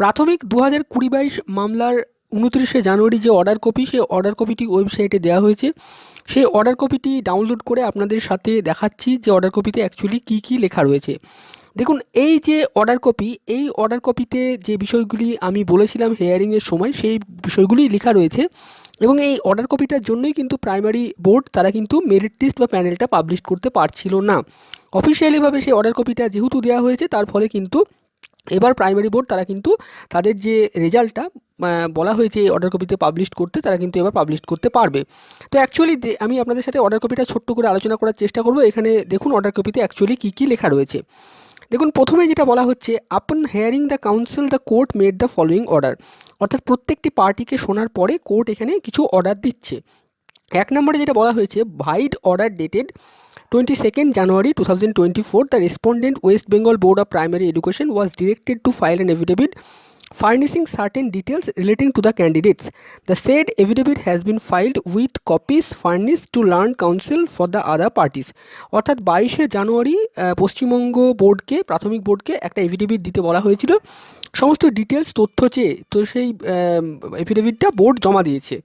প্রাথমিক দু হাজার কুড়ি বাইশ মামলার উনত্রিশে জানুয়ারি যে অর্ডার কপি, সেই অর্ডার কপিটি ওয়েবসাইটে দেওয়া হয়েছে। সেই অর্ডার কপিটি ডাউনলোড করে আপনাদের সাথে দেখাচ্ছি যে অর্ডার কপিতে অ্যাকচুয়ালি কী কী লেখা রয়েছে। দেখুন, এই যে অর্ডার কপি, এই অর্ডার কপিতে যে বিষয়গুলি আমি বলেছিলাম হেয়ারিংয়ের সময়, সেই বিষয়গুলি লেখা রয়েছে এবং এই অর্ডার কপিটার জন্যই কিন্তু প্রাইমারি বোর্ড তারা কিন্তু মেরিট লিস্ট বা প্যানেলটা পাবলিশ করতে পারছিল না। অফিসিয়ালিভাবে সেই অর্ডার কপিটা যেহেতু দেওয়া হয়েছে, তার ফলে কিন্তু এবার প্রাইমারি বোর্ড তারা কিন্তু তাদের যে রেজাল্টটা বলা হয়েছে এই অর্ডার কপিতে পাবলিশ করতে, তারা কিন্তু এবার পাবলিশ করতে পারবে। তো অ্যাকচুয়ালি আমি আপনাদের সাথে অর্ডার কপিটা ছোট্ট করে আলোচনা করার চেষ্টা করব। এখানে দেখুন অর্ডার কপিতে অ্যাকচুয়ালি কী কী লেখা রয়েছে। দেখুন, প্রথমে যেটা বলা হচ্ছে upon hearing the counsel the court made the following order অর্থাৎ প্রত্যেকটি পার্টিকে শোনার পরে কোর্ট এখানে কিছু অর্ডার দিচ্ছে। এক নম্বরে যেটা বলা হয়েছে vide order dated twenty second January two thousand twenty four the respondent West Bengal Board of Primary Education was directed to file an affidavit furnishing certain details relating to the candidates. The said affidavit has been filed with copies furnished to Learned Council for the other parties. অর্থাৎ বাইশে জানুয়ারি পশ্চিমবঙ্গ বোর্ডকে প্রাথমিক বোর্ডকে একটা affidavit দিতে বলা হয়েছিল সমস্ত ডিটেলস তথ্য চেয়ে তো সেই এফিডেভিটটা বোর্ড জমা দিয়েছে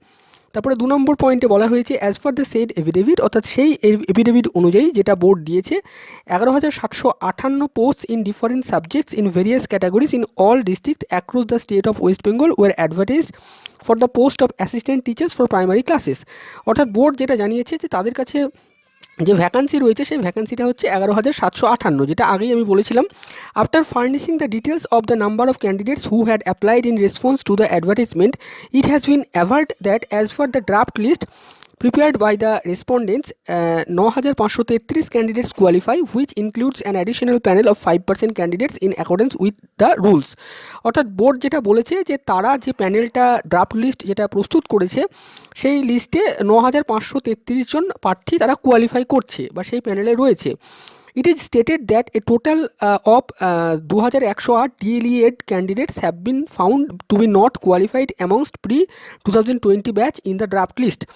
তারপরে দু নম্বর পয়েন্টে বলা হয়েছে as far the said affidavit অর্থাৎ সেই এভিডেভিট অনুযায়ী যেটা বোর্ড দিয়েছে, এগারো হাজার সাতশো আটান্ন post in different subjects in various categories in all district across the state of West Bengal were advertised for the post of assistant teachers for primary classes অর্থাৎ বোর্ড যেটা জানিয়েছে যে তাদের কাছে যে ভ্যাকান্সি রয়েছে, সেই ভ্যাকান্সিটা হচ্ছে এগারো হাজার সাতশো আটান্ন, যেটা আগেই আমি বলেছিলাম। After furnishing the details of the number of candidates who had applied in response to the advertisement it has been averred that as far the draft list prepared by the respondents uh, 9533 candidates qualify which includes an additional panel of 5% candidates in accordance with the rules অর্থাৎ board যেটা বলেছে যে তারা যে প্যানেলটা draft list যেটা প্রস্তুত করেছে সেই লিস্টে ন হাজার পাঁচশো তেত্রিশ জন প্রার্থী তারা কোয়ালিফাই করছে বা সেই প্যানেলে রয়েছে It is stated that a total uh, of uh, 2108 DLED candidates have been found to be not qualified amongst pre-2020 batch in the draft list.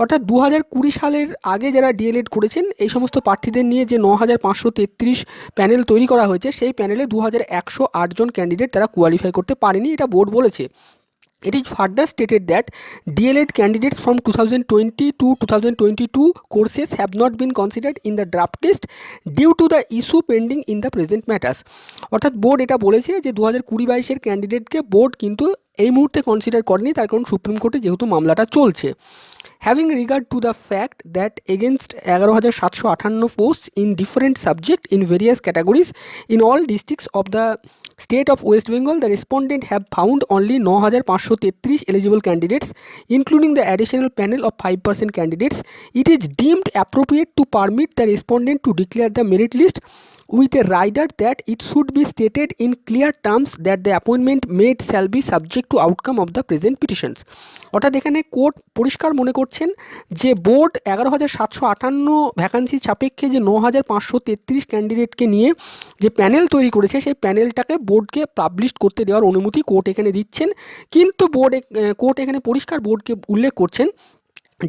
অর্থাৎ দু হাজার কুড়ি সালের আগে যারা ডিএলএড করেছেন এই সমস্ত প্রার্থীদের নিয়ে যে ন হাজার পাঁচশো তেত্রিশ প্যানেল তৈরি করা হয়েছে সেই প্যানেলে দু হাজার একশো আটজন ক্যান্ডিডেট তারা কোয়ালিফাই করতে পারেনি এটা বোর্ড বলেছে It is further stated that DLED candidates from 2020 to 2022 courses have not been considered in the draft list due to the issue pending in the present matters অর্থাৎ বোর্ড এটা বলেছে যে দু হাজার কুড়ি বাইশের ক্যান্ডিডেটকে বোর্ড কিন্তু এই মুহূর্তে কনসিডার করেনি, তার কারণ সুপ্রিম কোর্টে যেহেতু মামলাটা চলছে। Having regard to the fact that against এগারো হাজার সাতশো আটান্ন post in different subject in various categories in all districts of the state of West Bengal the respondent have found only ন হাজার পাঁচশো তেত্রিশ eligible candidates including the additional panel of five percent candidates it is deemed appropriate to permit the respondent to declare the merit list with a rider that it should be stated in clear terms that the appointment made shall be subject to outcome of the present petitions. অর্থাৎ এখানে court পরিষ্কার মনে করছেন যে board এগারো হাজার সাতশো আটান্ন ভ্যাকান্সি সাপেক্ষে যে ন হাজার পাঁচশো তেত্রিশ ক্যান্ডিডেটকে নিয়ে যে প্যানেল তৈরি করেছে, সেই প্যানেলটাকে বোর্ডকে পাবলিশ করতে দেওয়ার অনুমতি কোর্ট এখানে দিচ্ছেন। কিন্তু বোর্ড কোর্ট এখানে পরিষ্কার বোর্ডকে উল্লেখ করছেন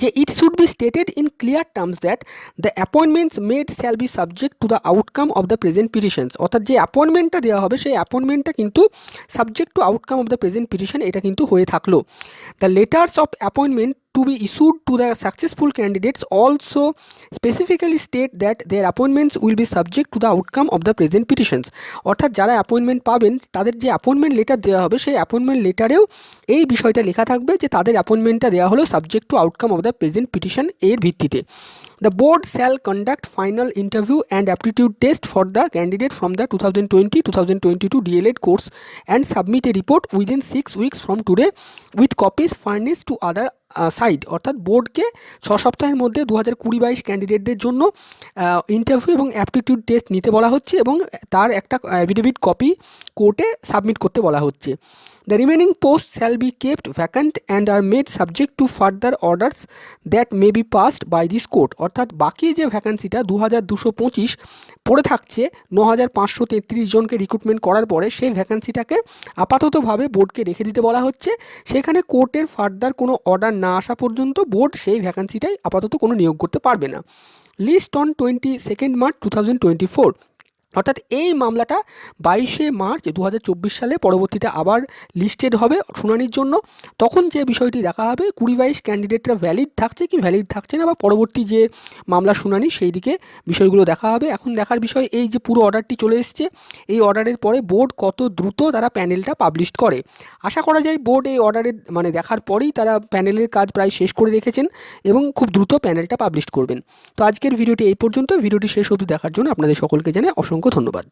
যে it should be stated in clear terms that the appointments made shall be subject to the outcome of the present petitions অর্থাৎ যে অ্যাপয়েন্টমেন্টটা দেওয়া হবে, সেই অ্যাপয়েন্টমেন্টটা কিন্তু subject to outcome of the present petition এটা কিন্তু হয়ে থাকল। The letters of appointment to be issued to the successful candidates also specifically state that their appointments will be subject to the outcome of the present petitions. অর্থাৎ যারা appointment পাবেন, তাদের যে appointment letter দেওয়া হবে, সেই অ্যাপয়েন্টমেন্ট লেটারেও এই বিষয়টা লেখা থাকবে যে তাদের অ্যাপয়েন্টমেন্টটা দেওয়া হলো subject to outcome of the present petition এর ভিত্তিতে। The board shall conduct final interview and aptitude test for the candidate from the two thousand twenty two thousand twenty two DElEd course and submit a report within six weeks from today with copies furnish to other side অর্থাৎ বোর্ডকে ছ সপ্তাহের মধ্যে দু হাজার কুড়ি বাইশ ক্যান্ডিডেটদের জন্য ইন্টারভিউ এবং অ্যাপটিটিউড টেস্ট নিতে বলা হচ্ছে এবং তার একটা অ্যাভিডেভিট কপি কোর্টে সাবমিট করতে বলা হচ্ছে। The remaining post shall be kept vacant and are made subject to further orders that may be passed by this court অর্থাৎ বাকি যে ভ্যাকান্সিটা দু হাজার দুশো পঁচিশ পড়ে থাকছে ন হাজার পাঁচশো তেত্রিশ জনকে রিক্রুটমেন্ট করার পরে সেই ভ্যাকান্সিটাকে আপাততভাবে বোর্ডকে রেখে দিতে বলা হচ্ছে। সেখানে কোর্টের ফার্দার কোনো অর্ডার না আসা পর্যন্ত বোর্ড সেই ভ্যাকান্সিটাই আপাতত কোনো নিয়োগ করতে পারবে না। List on twenty second March two thousand twenty four অর্থাৎ এই মামলাটা বাইশে মার্চ দু হাজার চব্বিশ সালে পরবর্তীতে আবার লিস্টেড হবে শুনানির জন্য। তখন যে বিষয়টি দেখা হবে, কুড়ি বাইশ ক্যান্ডিডেটরা ভ্যালিড থাকছে কি ভ্যালিড থাকছে না বা পরবর্তী যে মামলা শুনানি সেই দিকে বিষয়গুলো দেখা হবে। এখন দেখার বিষয় এই যে পুরো অর্ডারটি চলে এসছে, এই অর্ডারের পরে বোর্ড কত দ্রুত তারা প্যানেলটা পাবলিশ করে। আশা করা যায় বোর্ড এই অর্ডারের মানে দেখার পরেই তারা প্যানেলের কাজ প্রায় শেষ করে রেখেছেন এবং খুব দ্রুত প্যানেলটা পাবলিশ করবেন। তো আজকের ভিডিওটি এই পর্যন্ত। ভিডিওটি শেষ অবধি দেখার জন্য আপনাদের সকলকে জানাই অসংখ্য ধন্যবাদ।